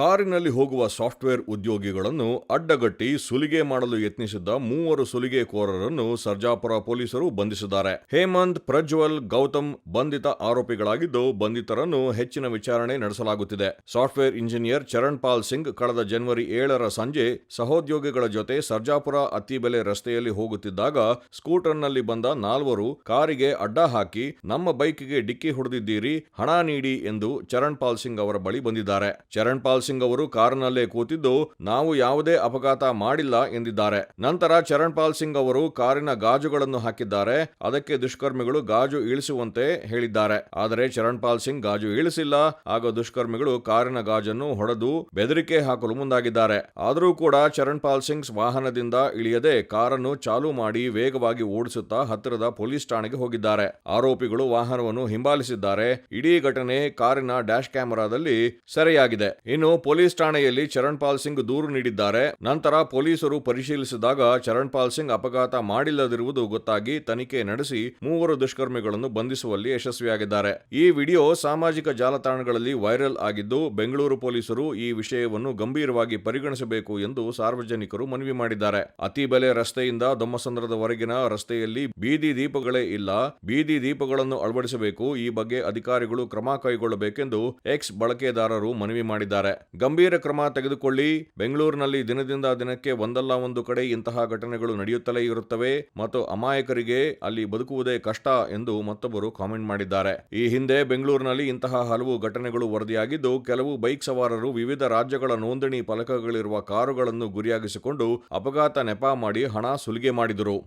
ಕಾರಿನಲ್ಲಿ ಹೋಗುವ ಸಾಫ್ಟ್ವೇರ್ ಉದ್ಯೋಗಿಗಳನ್ನು ಅಡ್ಡಗಟ್ಟಿ ಸುಲಿಗೆ ಮಾಡಲು ಯತ್ನಿಸಿದ್ದ ಮೂವರು ಸುಲಿಗೆಕೋರರನ್ನು ಸರ್ಜಾಪುರ ಪೊಲೀಸರು ಬಂಧಿಸಿದ್ದಾರೆ. ಹೇಮಂತ್, ಪ್ರಜ್ವಲ್, ಗೌತಮ್ ಬಂಧಿತ ಆರೋಪಿಗಳಾಗಿದ್ದು ಬಂಧಿತರನ್ನು ಹೆಚ್ಚಿನ ವಿಚಾರಣೆ ನಡೆಸಲಾಗುತ್ತಿದೆ. ಸಾಫ್ಟ್ವೇರ್ ಇಂಜಿನಿಯರ್ ಚರಣ್ ಪಾಲ್ ಸಿಂಗ್ ಕಳೆದ ಜನವರಿ ಏಳರ ಸಂಜೆ ಸಹೋದ್ಯೋಗಿಗಳ ಜೊತೆ ಸರ್ಜಾಪುರ ಅತ್ತಿಬೆಲೆ ರಸ್ತೆಯಲ್ಲಿ ಹೋಗುತ್ತಿದ್ದಾಗ ಸ್ಕೂಟರ್ನಲ್ಲಿ ಬಂದ ನಾಲ್ವರು ಕಾರಿಗೆ ಅಡ್ಡ ಹಾಕಿ, ನಮ್ಮ ಬೈಕ್ಗೆ ಡಿಕ್ಕಿ ಹೊಡೆದಿದ್ದೀರಿ, ಹಣ ನೀಡಿ ಎಂದು ಚರಣ್ ಪಾಲ್ ಸಿಂಗ್ ಅವರ ಬಳಿ ಬಂದಿದ್ದಾರೆ. ಚರಣ್ ಪಾಲ್ ಸಿಂಗ್ ಅವರು ಕಾರಿನಲ್ಲೇ ಕೂತಿದ್ದು, ನಾವು ಯಾವುದೇ ಅಪಘಾತ ಮಾಡಿಲ್ಲ ಎಂದಿದ್ದಾರೆ. ನಂತರ ಚರಣ್ ಪಾಲ್ ಸಿಂಗ್ ಅವರು ಕಾರಿನ ಗಾಜುಗಳನ್ನು ಹಾಕಿದ್ದಾರೆ. ಅದಕ್ಕೆ ದುಷ್ಕರ್ಮಿಗಳು ಗಾಜು ಇಳಿಸುವಂತೆ ಹೇಳಿದ್ದಾರೆ. ಆದರೆ ಚರಣ್ ಪಾಲ್ ಸಿಂಗ್ ಗಾಜು ಇಳಿಸಿಲ್ಲ. ಆಗ ದುಷ್ಕರ್ಮಿಗಳು ಕಾರಿನ ಗಾಜನ್ನು ಹೊಡೆದು ಬೆದರಿಕೆ ಹಾಕಲು ಮುಂದಾಗಿದ್ದಾರೆ. ಆದರೂ ಕೂಡ ಚರಣ್ ಪಾಲ್ ಸಿಂಗ್ ವಾಹನದಿಂದ ಇಳಿಯದೆ ಕಾರನ್ನು ಚಾಲು ಮಾಡಿ ವೇಗವಾಗಿ ಓಡಿಸುತ್ತಾ ಹತ್ತಿರದ ಪೊಲೀಸ್ ಠಾಣೆಗೆ ಹೋಗಿದ್ದಾರೆ. ಆರೋಪಿಗಳು ವಾಹನವನ್ನು ಹಿಂಬಾಲಿಸಿದ್ದಾರೆ. ಇಡೀ ಘಟನೆ ಕಾರಿನ ಡ್ಯಾಶ್ ಕ್ಯಾಮೆರಾದಲ್ಲಿ ಸೆರೆಯಾಗಿದೆ. ಇನ್ನು ಪೊಲೀಸ್ ಠಾಣೆಯಲ್ಲಿ ಚರಣ್ಪಾಲ್ ಸಿಂಗ್ ದೂರು ನೀಡಿದ್ದಾರೆ. ನಂತರ ಪೊಲೀಸರು ಪರಿಶೀಲಿಸಿದಾಗ ಚರಣ್ ಪಾಲ್ ಸಿಂಗ್ ಅಪಘಾತ ಮಾಡಿಲ್ಲದಿರುವುದು ಗೊತ್ತಾಗಿ ತನಿಖೆ ನಡೆಸಿ ಮೂವರು ದುಷ್ಕರ್ಮಿಗಳನ್ನು ಬಂಧಿಸುವಲ್ಲಿ ಯಶಸ್ವಿಯಾಗಿದ್ದಾರೆ. ಈ ವಿಡಿಯೋ ಸಾಮಾಜಿಕ ಜಾಲತಾಣಗಳಲ್ಲಿ ವೈರಲ್ ಆಗಿದ್ದು, ಬೆಂಗಳೂರು ಪೊಲೀಸರು ಈ ವಿಷಯವನ್ನು ಗಂಭೀರವಾಗಿ ಪರಿಗಣಿಸಬೇಕು ಎಂದು ಸಾರ್ವಜನಿಕರು ಮನವಿ ಮಾಡಿದ್ದಾರೆ. ಅತಿಬೆಲೆ ರಸ್ತೆಯಿಂದ ದೊಮ್ಮಸಂದ್ರದವರೆಗಿನ ರಸ್ತೆಯಲ್ಲಿ ಬೀದಿ ದೀಪಗಳೇ ಇಲ್ಲ. ಬೀದಿ ದೀಪಗಳನ್ನು ಅಳವಡಿಸಬೇಕು. ಈ ಬಗ್ಗೆ ಅಧಿಕಾರಿಗಳು ಕ್ರಮ ಕೈಗೊಳ್ಳಬೇಕೆಂದು ಎಕ್ಸ್ ಬಳಕೆದಾರರು ಮನವಿ ಮಾಡಿದ್ದಾರೆ. ಗಂಭೀರ ಕ್ರಮ ತೆಗೆದುಕೊಳ್ಳಿ. ಬೆಂಗಳೂರಿನಲ್ಲಿ ದಿನದಿಂದ ದಿನಕ್ಕೆ ಒಂದಲ್ಲ ಒಂದು ಕಡೆ ಇಂತಹ ಘಟನೆಗಳು ನಡೆಯುತ್ತಲೇ ಇರುತ್ತವೆ ಮತ್ತು ಅಮಾಯಕರಿಗೆ ಅಲ್ಲಿ ಬದುಕುವುದೇ ಕಷ್ಟ ಎಂದು ಮತ್ತೊಬ್ಬರು ಕಾಮೆಂಟ್ ಮಾಡಿದ್ದಾರೆ. ಈ ಹಿಂದೆ ಬೆಂಗಳೂರಿನಲ್ಲಿ ಇಂತಹ ಹಲವು ಘಟನೆಗಳು ವರದಿಯಾಗಿದ್ದು, ಕೆಲವು ಬೈಕ್ ಸವಾರರು ವಿವಿಧ ರಾಜ್ಯಗಳ ನೋಂದಣಿ ಫಲಕಗಳಿರುವ ಕಾರುಗಳನ್ನು ಗುರಿಯಾಗಿಸಿಕೊಂಡು ಅಪಘಾತ ನೆಪ ಮಾಡಿ ಹಣ ಸುಲಿಗೆ ಮಾಡಿದರು.